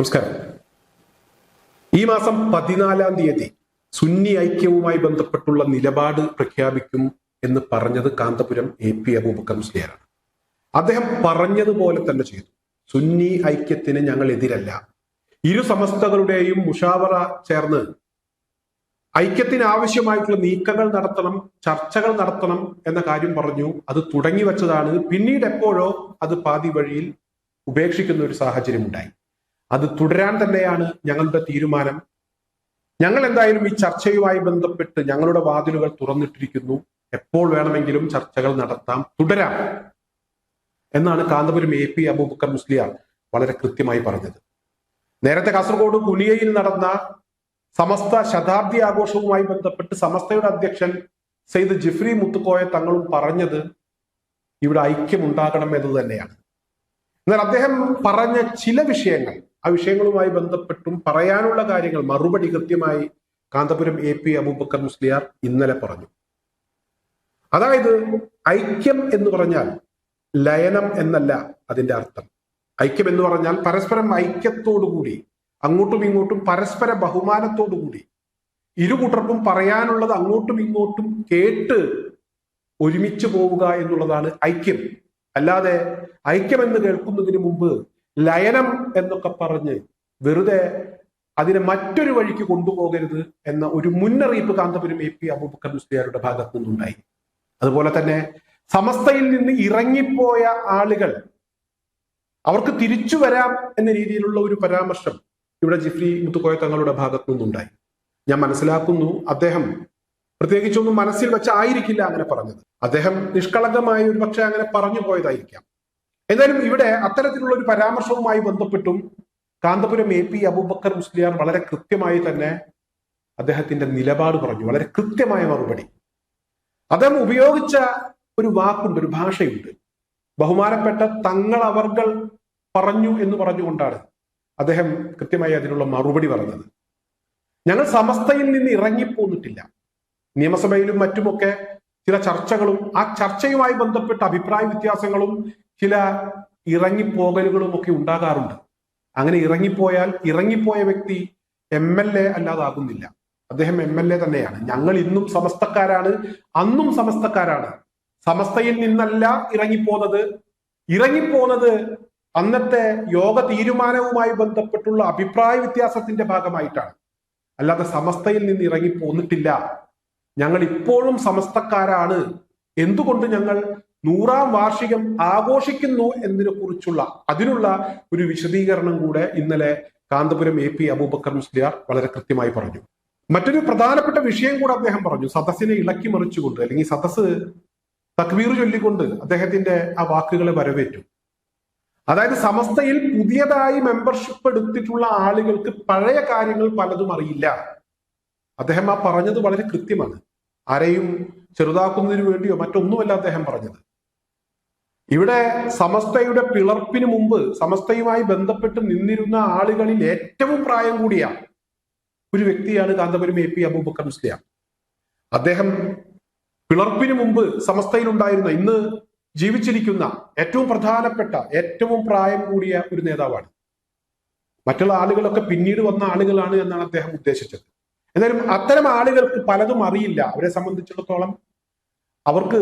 നമസ്കാരം. ഈ മാസം പതിനാലാം തീയതി സുന്നി ഐക്യവുമായി ബന്ധപ്പെട്ടുള്ള നിലപാട് പ്രഖ്യാപിക്കും എന്ന് പറഞ്ഞത് കാന്തപുരം എ പി അബൂബക്കർ മുസ്ലിയാരാണ്. അദ്ദേഹം പറഞ്ഞതുപോലെ തന്നെ ചെയ്തു. സുന്നി ഐക്യത്തിന് ഞങ്ങൾ എതിരല്ല. ഇരു സമസ്തകളുടെയും മുഷാവറ ചേർന്ന് ഐക്യത്തിന് ആവശ്യമായിട്ടുള്ള നീക്കങ്ങൾ നടത്തണം ചർച്ചകൾ നടത്തണം എന്ന കാര്യം പറഞ്ഞു. അത് തുടങ്ങി വെച്ചതാണ്. പിന്നീട് എപ്പോഴോ അത് പാതി വഴിയിൽ ഉപേക്ഷിക്കുന്ന ഒരു സാഹചര്യം ഉണ്ടായി അത് തുടരാൻ തന്നെയാണ് ഞങ്ങളുടെ തീരുമാനം. ഞങ്ങൾ എന്തായാലും ഈ ചർച്ചയുമായി ബന്ധപ്പെട്ട് ഞങ്ങളുടെ വാതിലുകൾ തുറന്നിട്ടിരിക്കുന്നു. എപ്പോൾ വേണമെങ്കിലും ചർച്ചകൾ നടത്താം. തുടരാം എന്നാണ് കാന്തപുരം എ പി അബൂബക്കർ മുസ്ലിയാർ വളരെ കൃത്യമായി പറഞ്ഞത്. നേരത്തെ കാസർഗോഡ് കുനിയയിൽ നടന്ന സമസ്ത ശതാബ്ദി ആഘോഷവുമായി ബന്ധപ്പെട്ട് സമസ്തയുടെ അധ്യക്ഷൻ സെയ്ദ് ജിഫ്രി മുത്തുക്കോയ തങ്ങളും പറഞ്ഞത് ഇവിടെ ഐക്യമുണ്ടാകണം എന്നത് എന്ന് തന്നെയാണ്. എന്നാൽ അദ്ദേഹം പറഞ്ഞ ചില വിഷയങ്ങൾ ആ വിഷയങ്ങളുമായി ബന്ധപ്പെട്ടും പറയാനുള്ള കാര്യങ്ങൾ മറുപടി കൃത്യമായി കാന്തപുരം എ പി അബൂബക്കർ മുസ്ലിയാർ ഇന്നലെ പറഞ്ഞു. അതായത് ഐക്യം എന്ന് പറഞ്ഞാൽ ലയനം എന്നല്ല അതിന്റെ അർത്ഥം. ഐക്യം എന്ന് പറഞ്ഞാൽ പരസ്പരം ഐക്യത്തോടുകൂടി അങ്ങോട്ടും ഇങ്ങോട്ടും പരസ്പര ബഹുമാനത്തോടുകൂടി ഇരു കൂട്ടർക്കും പറയാനുള്ളത് അങ്ങോട്ടും ഇങ്ങോട്ടും കേട്ട് ഒരുമിച്ച് പോവുക എന്നുള്ളതാണ് ഐക്യം. അല്ലാതെ ഐക്യം എന്ന് കേൾക്കുന്നതിന് മുമ്പ് ലയനം എന്നൊക്കെ പറഞ്ഞ് വെറുതെ അതിനെ മറ്റൊരു വഴിക്ക് കൊണ്ടുപോകരുത് എന്ന ഒരു മുന്നറിയിപ്പ് കാന്തപുരം എ പി അബൂബക്കർ മുസ്ലിയാരുടെ ഭാഗത്തു നിന്നുണ്ടായി. അതുപോലെ തന്നെ സമസ്തയിൽ നിന്ന് ഇറങ്ങിപ്പോയ ആളുകൾ അവർക്ക് തിരിച്ചു വരാം എന്ന രീതിയിലുള്ള ഒരു പരാമർശം ഇവിടെ ജിഫ്രി മുത്തുക്കോയ തങ്ങളുടെ ഭാഗത്തു നിന്നുണ്ടായി. ഞാൻ മനസ്സിലാക്കുന്നു അദ്ദേഹം പ്രത്യേകിച്ചൊന്നും മനസ്സിൽ വെച്ചായിരിക്കില്ല അങ്ങനെ പറഞ്ഞത്. അദ്ദേഹം നിഷ്കളങ്കമായി ഒരു പക്ഷെ അങ്ങനെ പറഞ്ഞു പോയതായിരിക്കാം. എന്തായാലും ഇവിടെ അത്തരത്തിലുള്ള ഒരു പരാമർശവുമായി ബന്ധപ്പെട്ടും കാന്തപുരം എ പി അബൂബക്കർ മുസ്ലിയാർ വളരെ കൃത്യമായി തന്നെ അദ്ദേഹത്തിന്റെ നിലപാട് പറഞ്ഞു. വളരെ കൃത്യമായ മറുപടി. അദ്ദേഹം ഉപയോഗിച്ച ഒരു വാക്കുണ്ട് ഒരു ഭാഷയുണ്ട്. ബഹുമാനപ്പെട്ട തങ്ങൾ അവർകൾ പറഞ്ഞു എന്ന് പറഞ്ഞുകൊണ്ടാണ് അദ്ദേഹം കൃത്യമായി അതിനുള്ള മറുപടി പറഞ്ഞത്. ഞങ്ങൾ സമസ്തയിൽ നിന്ന് ഇറങ്ങിപ്പോന്നിട്ടില്ല. നിയമസഭയിലും മറ്റുമൊക്കെ ചില ചർച്ചകളും ആ ചർച്ചയുമായി ബന്ധപ്പെട്ട അഭിപ്രായ വ്യത്യാസങ്ങളും ചില ഇറങ്ങിപ്പോകലുകളും ഒക്കെ ഉണ്ടാകാറുണ്ട്. അങ്ങനെ ഇറങ്ങിപ്പോയാൽ ഇറങ്ങിപ്പോയ വ്യക്തി എം എൽ എ അല്ലാതാകുന്നില്ല. അദ്ദേഹം എം എൽ എ തന്നെയാണ്. ഞങ്ങൾ ഇന്നും സമസ്തക്കാരാണ്. അന്നും സമസ്തക്കാരാണ്. സമസ്തയിൽ നിന്നല്ല ഇറങ്ങിപ്പോന്നത്. ഇറങ്ങിപ്പോന്നത് അന്നത്തെ യോഗ തീരുമാനവുമായി ബന്ധപ്പെട്ടുള്ള അഭിപ്രായ വ്യത്യാസത്തിന്റെ ഭാഗമായിട്ടാണ്. അല്ലാതെ സമസ്തയിൽ നിന്ന് ഇറങ്ങി പോന്നിട്ടില്ല ഞങ്ങൾ ഇപ്പോഴും സമസ്തക്കാരാണ്. എന്തുകൊണ്ട് ഞങ്ങൾ നൂറാം വാർഷികം ആഘോഷിക്കുന്നു എന്നതിനെ കുറിച്ചുള്ള അതിനുള്ള ഒരു വിശദീകരണം കൂടെ ഇന്നലെ കാന്തപുരം എ പി അബൂബക്കർ മുസ്ലിയാർ വളരെ കൃത്യമായി പറഞ്ഞു. മറ്റൊരു പ്രധാനപ്പെട്ട വിഷയം കൂടെ അദ്ദേഹം പറഞ്ഞു. സദസ്സിനെ ഇളക്കി മറിച്ചുകൊണ്ട് അല്ലെങ്കിൽ സദസ് തക്വീർ ചൊല്ലിക്കൊണ്ട് അദ്ദേഹത്തിന്റെ ആ വാക്കുകളെ വരവേറ്റു. അതായത് സമസ്തയിൽ പുതിയതായി മെമ്പർഷിപ്പ് എടുത്തിട്ടുള്ള ആളുകൾക്ക് പഴയ കാര്യങ്ങൾ പലതും അറിയില്ല. അദ്ദേഹം ആ പറഞ്ഞത് വളരെ കൃത്യമാണ്. ആരെയും ചെറുതാക്കുന്നതിന് വേണ്ടിയോ മറ്റൊന്നുമല്ല അദ്ദേഹം പറഞ്ഞത്. ഇവിടെ സമസ്തയുടെ പിളർപ്പിന് മുമ്പ് സമസ്തയുമായി ബന്ധപ്പെട്ട് നിന്നിരുന്ന ആളുകളിൽ ഏറ്റവും പ്രായം കൂടിയ ഒരു വ്യക്തിയാണ് കാന്തപുരം എ പി അബൂബക്കർ മുസ്ലിയാർ. അദ്ദേഹം പിളർപ്പിന് മുമ്പ് സമസ്തയിൽ ഉണ്ടായിരുന്ന ഇന്ന് ജീവിച്ചിരിക്കുന്ന ഏറ്റവും പ്രധാനപ്പെട്ട ഏറ്റവും പ്രായം കൂടിയ ഒരു നേതാവാണ്. മറ്റുള്ള ആളുകളൊക്കെ പിന്നീട് വന്ന ആളുകളാണ് എന്നാണ് അദ്ദേഹം ഉദ്ദേശിച്ചത്. എന്നാലും അത്തരം ആളുകൾക്ക് പലതും അറിയില്ല. അവരെ സംബന്ധിച്ചിടത്തോളം അവർക്ക്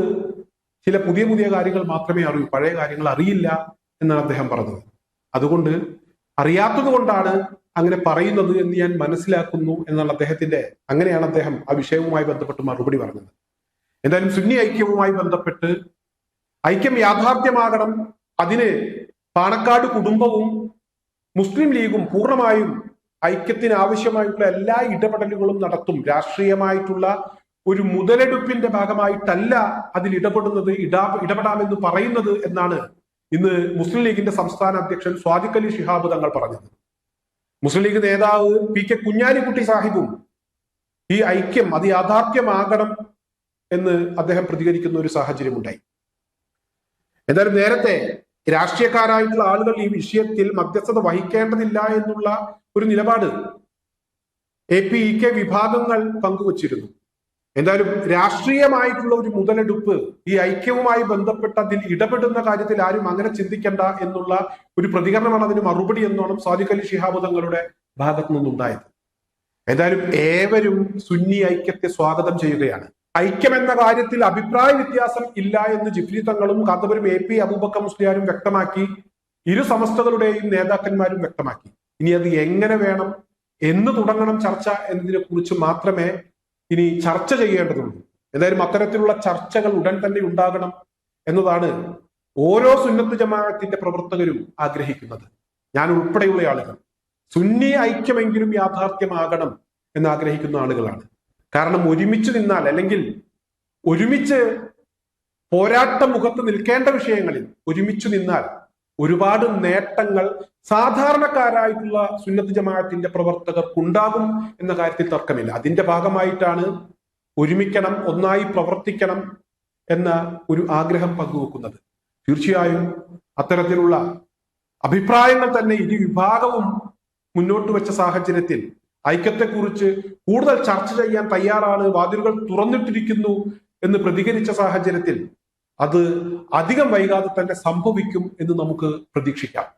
ചില പുതിയ പുതിയ കാര്യങ്ങൾ മാത്രമേ അറിയൂ. പഴയ കാര്യങ്ങൾ അറിയില്ല എന്നാണ് അദ്ദേഹം പറഞ്ഞത്. അതുകൊണ്ട് അറിയാത്തത് കൊണ്ടാണ് അങ്ങനെ പറയുന്നത് എന്ന് ഞാൻ മനസ്സിലാക്കുന്നു എന്നാണ് അദ്ദേഹത്തിന്റെ അങ്ങനെയാണ് അദ്ദേഹം ആ വിഷയവുമായി ബന്ധപ്പെട്ട് മറുപടി പറഞ്ഞത്. എന്തായാലും സുന്നി ഐക്യവുമായി ബന്ധപ്പെട്ട് ഐക്യം യാഥാർത്ഥ്യമാകണം. അതിന് പാണക്കാട് കുടുംബവും മുസ്ലിം ലീഗും പൂർണമായും ഐക്യത്തിന് ആവശ്യമായിട്ടുള്ള എല്ലാ ഇടപെടലുകളും നടത്തും. രാഷ്ട്രീയമായിട്ടുള്ള ഒരു മുതലെടുപ്പിന്റെ ഭാഗമായിട്ടല്ല അതിൽ ഇടപെടുന്നത് ഇടാ ഇടപെടാമെന്ന് പറയുന്നത് എന്നാണ് ഇന്ന് മുസ്ലിം ലീഗിന്റെ സംസ്ഥാന അധ്യക്ഷൻ സ്വാദിഖ് അലി ഷിഹാബ് തങ്ങൾ പറഞ്ഞത്. മുസ്ലിം ലീഗ് നേതാവ് പി കെ കുഞ്ഞാലിക്കുട്ടി സാഹിബും ഈ ഐക്യം അത് യാഥാർത്ഥ്യമാകണം എന്ന് അദ്ദേഹം പ്രതികരിക്കുന്ന ഒരു സാഹചര്യം ഉണ്ടായി എന്തായാലും നേരത്തെ രാഷ്ട്രീയക്കാരായിട്ടുള്ള ആളുകൾ ഈ വിഷയത്തിൽ മധ്യസ്ഥത വഹിക്കേണ്ടതില്ല എന്നുള്ള ഒരു നിലപാട് എ പി ഇ കെ വിഭാഗങ്ങൾ പങ്കുവച്ചിരുന്നു. എന്തായാലും രാഷ്ട്രീയമായിട്ടുള്ള ഒരു മുതലെടുപ്പ് ഈ ഐക്യവുമായി ബന്ധപ്പെട്ട് അതിൽ ഇടപെടുന്ന കാര്യത്തിൽ ആരും അങ്ങനെ ചിന്തിക്കണ്ട എന്നുള്ള ഒരു പ്രതികരണമാണ് അതിന് മറുപടി എന്നോണം സാദിഖ് അലി ശിഹാബ് ഭാഗത്തു നിന്നുണ്ടായത്. ഏതായാലും ഏവരും സുന്നി ഐക്യത്തെ സ്വാഗതം ചെയ്യുകയാണ്. ഐക്യം എന്ന കാര്യത്തിൽ അഭിപ്രായ വ്യത്യാസം ഇല്ല എന്ന് ജിഫ്രി തങ്ങളും കാന്തപുരം എ പി അബൂബക്ക മുസ്ലിയാരും വ്യക്തമാക്കി. ഇരു സമസ്തകളുടെയും നേതാക്കന്മാരും വ്യക്തമാക്കി. ഇനി അത് എങ്ങനെ വേണം എന്ന് തുടങ്ങണം ചർച്ച എന്നതിനെ കുറിച്ച് മാത്രമേ ഇനി ചർച്ച ചെയ്യേണ്ടതുണ്ട്. എന്തായാലും അത്തരത്തിലുള്ള ചർച്ചകൾ ഉടൻ തന്നെ ഉണ്ടാകണം എന്നതാണ് ഓരോ സുന്നത്ത് ജമാഅത്തിന്റെ പ്രവർത്തകരും ആഗ്രഹിക്കുന്നത്. ഞാൻ ഉൾപ്പെടെയുള്ള ആളുകൾ. സുന്നി ഐക്യമെങ്കിലും യാഥാർത്ഥ്യമാകണം എന്ന് ആഗ്രഹിക്കുന്ന ആളുകളാണ്. കാരണം ഒരുമിച്ച് നിന്നാൽ അല്ലെങ്കിൽ ഒരുമിച്ച് പോരാട്ട മുഖത്ത് നിൽക്കേണ്ട വിഷയങ്ങളിൽ ഒരുമിച്ച് നിന്നാൽ ഒരുപാട് നേട്ടങ്ങൾ സാധാരണക്കാരായിട്ടുള്ള സുന്നത്ത് ജമാഅത്തിന്റെ പ്രവർത്തകർക്കുണ്ടാകും എന്ന കാര്യത്തിൽ തർക്കമില്ല. അതിന്റെ ഭാഗമായിട്ടാണ് ഒരുമിക്കണം ഒന്നായി പ്രവർത്തിക്കണം എന്ന ഒരു ആഗ്രഹം പങ്കുവെക്കുന്നത്. തീർച്ചയായും അത്തരത്തിലുള്ള അഭിപ്രായങ്ങൾ തന്നെ ഇരു വിഭാഗവും മുന്നോട്ട് വെച്ച സാഹചര്യത്തിൽ ഐക്യത്തെക്കുറിച്ച് കൂടുതൽ ചർച്ച ചെയ്യാൻ തയ്യാറാണ് വാതിലുകൾ തുറന്നിട്ടിരിക്കുന്നു എന്ന് പ്രതികരിച്ച സാഹചര്യത്തിൽ അത് അധികം വൈകാതെ തന്നെ സംഭവിക്കും എന്ന് നമുക്ക് പ്രതീക്ഷിക്കാം.